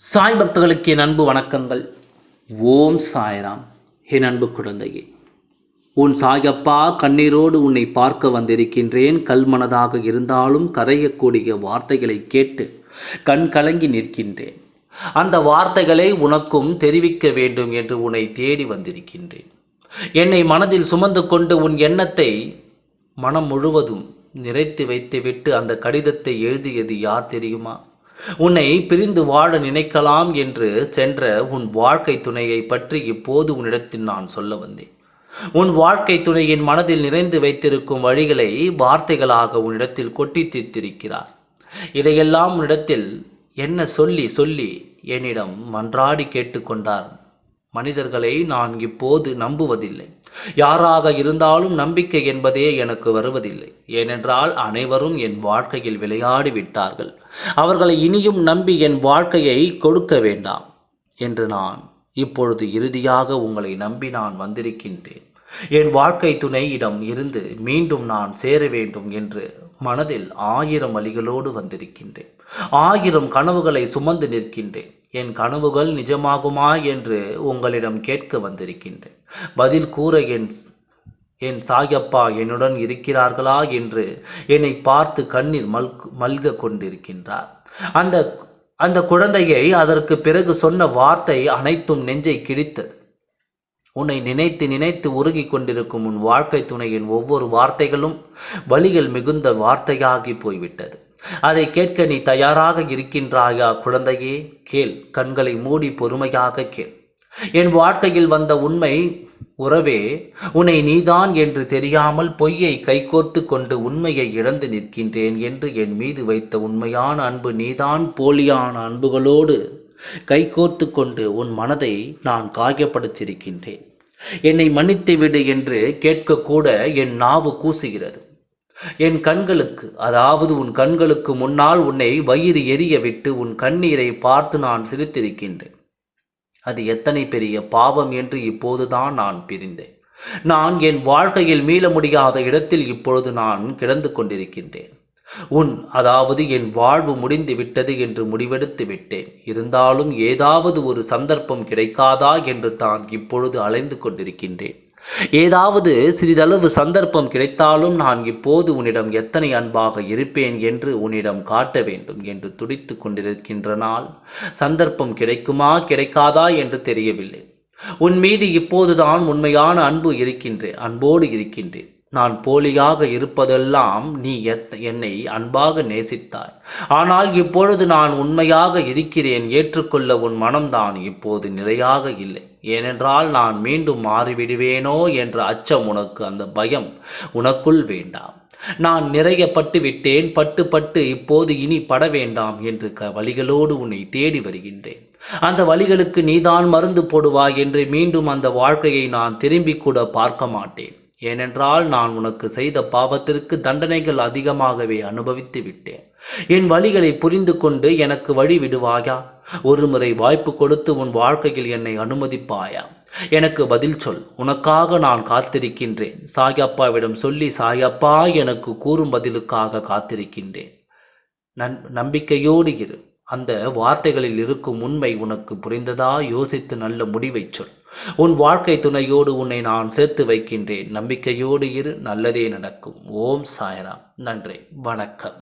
சாய் பக்தர்களுக்கு என் அன்பு வணக்கங்கள். ஓம் சாய்ராம். என் அன்பு குழந்தையே உன் சாயப்பா கண்ணீரோடு உன்னை பார்க்க வந்திருக்கின்றேன். கல்மனதாக இருந்தாலும் கரையக்கூடிய வார்த்தைகளை கேட்டு கண் கலங்கி நிற்கின்றேன். அந்த வார்த்தைகளை உனக்கும் தெரிவிக்க வேண்டும் என்று உன்னை தேடி வந்திருக்கின்றேன். என்னை மனதில் சுமந்து கொண்டு உன் எண்ணத்தை மனம் முழுவதும் நிறைத்து வைத்துவிட்டு அந்த கடிதத்தை எழுதியது யார் தெரியுமா? உன்னை பிரிந்து வாழ நினைக்கலாம் என்று சென்ற உன் வாழ்க்கை துணையை பற்றி இப்போது உன்னிடத்தில் நான் சொல்ல வந்தேன். உன் வாழ்க்கை துணையின் மனதில் நிறைந்து வைத்திருக்கும் வழிகளை வார்த்தைகளாக உன்னிடத்தில் கொட்டி தீர்த்திருக்கிறார். இதையெல்லாம் உன்னிடத்தில் என்ன சொல்லி சொல்லி என்னிடம் மன்றாடி கேட்டுக்கொண்டார். மனிதர்களை நான் இப்போது நம்புவதில்லை. யாராக இருந்தாலும் நம்பிக்கை என்பதே எனக்கு வருவதில்லை. ஏனென்றால் அனைவரும் என் வாழ்க்கையில் விளையாடி விட்டார்கள் அவர்களை இனியும் நம்பி என் வாழ்க்கையை கொடுக்க வேண்டாம் என்று நான் இப்பொழுது இறுதியாக உங்களை நம்பி நான் வந்திருக்கின்றேன். என் வாழ்க்கை துணையிடம் இருந்து மீண்டும் நான் சேர வேண்டும் என்று மனதில் ஆயிரம் வழிகளோடு வந்திருக்கின்றேன். ஆயிரம் கனவுகளை சுமந்து நிற்கின்றேன். என் கனவுகள் நிஜமாகுமா என்று உங்களிடம் கேட்க வந்திருக்கின்றேன். பதில் கூற என் என் சாயப்பா என்னுடன் இருக்கிறார்களா என்று என்னை பார்த்து கண்ணீர் மல் மல்க கொண்டிருக்கின்றார். அந்த அந்த குழந்தையை அதற்கு பிறகு சொன்ன வார்த்தை அனைத்தும் நெஞ்சை கிழித்தது. உன்னை நினைத்து நினைத்து உருகி கொண்டிருக்கும் உன் வாழ்க்கை துணையின் ஒவ்வொரு வார்த்தைகளும் வழிகள் மிகுந்த வார்த்தையாகி போய்விட்டது. அதை கேட்க நீ தயாராக இருக்கின்றாயா குழந்தையே? கேள் கண்களை மூடி பொறுமையாக கேள். என் வாழ்க்கையில் வந்த உண்மை உறவே உன்னை நீதான் என்று தெரியாமல் பொய்யை கைகோர்த்து கொண்டு உண்மையை இழந்து நிற்கின்றேன் என்று என் மீது வைத்த உண்மையான அன்பு நீதான் போலியான அன்புகளோடு கைகோர்த்து கொண்டு உன் மனதை நான் காயப்படுத்தியிருக்கின்றேன். என்னை மன்னித்து விடு என்று கேட்கக்கூட என் நாவு கூசுகிறது. என் கண்களுக்கு அதாவது உன் கண்களுக்கு முன்னால் உன்னை வயிறு எரிய விட்டு உன் கண்ணீரை பார்த்து நான் சிரித்திருக்கின்றேன். அது எத்தனை பெரிய பாவம் என்று இப்போதுதான் நான் பிரிந்தேன். நான் என் வாழ்க்கையில் மீள முடியாத இடத்தில் இப்பொழுது நான் கிடந்து கொண்டிருக்கின்றேன். உன் அதாவது என் வாழ்வு முடிந்து விட்டது என்று முடிவெடுத்து விட்டேன். இருந்தாலும் ஏதாவது ஒரு சந்தர்ப்பம் கிடைக்காதா என்று தான் இப்பொழுது அலைந்து கொண்டிருக்கின்றேன். ஏதாவது சிறிதளவு சந்தர்ப்பம் கிடைத்தாலும் நான் இப்போது உன்னிடம் எத்தனை அன்பாக இருப்பேன் என்று உன்னிடம் காட்ட வேண்டும் என்று துடித்து கொண்டிருக்கின்ற நாள் சந்தர்ப்பம் கிடைக்குமா கிடைக்காதா என்று தெரியவில்லை. உன் மீது இப்போதுதான் உண்மையான அன்பு இருக்கின்றேன் அன்போடு இருக்கின்றேன். நான் போலியாக இருப்பதெல்லாம் நீ என்னை அன்பாக நேசித்தாய். ஆனால் இப்பொழுது நான் உண்மையாக இருக்கிறேன் ஏற்றுக்கொள்ள உன் மனம்தான் இப்போது நிலையாக இல்லை. ஏனென்றால் நான் மீண்டும் மாறிவிடுவேனோ என்ற அச்சம் உனக்கு அந்த பயம் உனக்குள் வேண்டாம். நான் நிறைய பட்டு விட்டேன் பட்டு பட்டு இப்போது இனி பட வேண்டாம் என்று க வழிகளோடு உன்னை தேடி வருகின்றேன். அந்த வழிகளுக்கு நீதான் மருந்து போடுவாய் என்று மீண்டும் அந்த வாழ்க்கையை நான் திரும்பி கூட பார்க்க மாட்டேன். ஏனென்றால் நான் உனக்கு செய்த பாவத்திற்கு தண்டனைகள் அதிகமாகவே அனுபவித்து விட்டேன். என் வழிகளை புரிந்து கொண்டு எனக்கு வழி விடுவாயா? ஒருமுறை வாய்ப்பு கொடுத்து உன் வாழ்க்கையில் என்னை அனுமதிப்பாயா? எனக்கு பதில் சொல். உனக்காக நான் காத்திருக்கின்றேன். சாயப்பாவிடம் சொல்லி சாயப்பா எனக்கு கூறும் பதிலுக்காக காத்திருக்கின்றேன். நன் நம்பிக்கையோடு இரு. அந்த வார்த்தைகளில் இருக்கும் உண்மை உனக்கு புரிந்ததா? யோசித்து நல்ல முடிவை சொல். உன் வாழ்க்கை துணையோடு உன்னை நான் சேர்த்து வைக்கின்றேன். நம்பிக்கையோடு இரு நல்லதே நடக்கும். ஓம் சாயராம். நன்றி. வணக்கம்.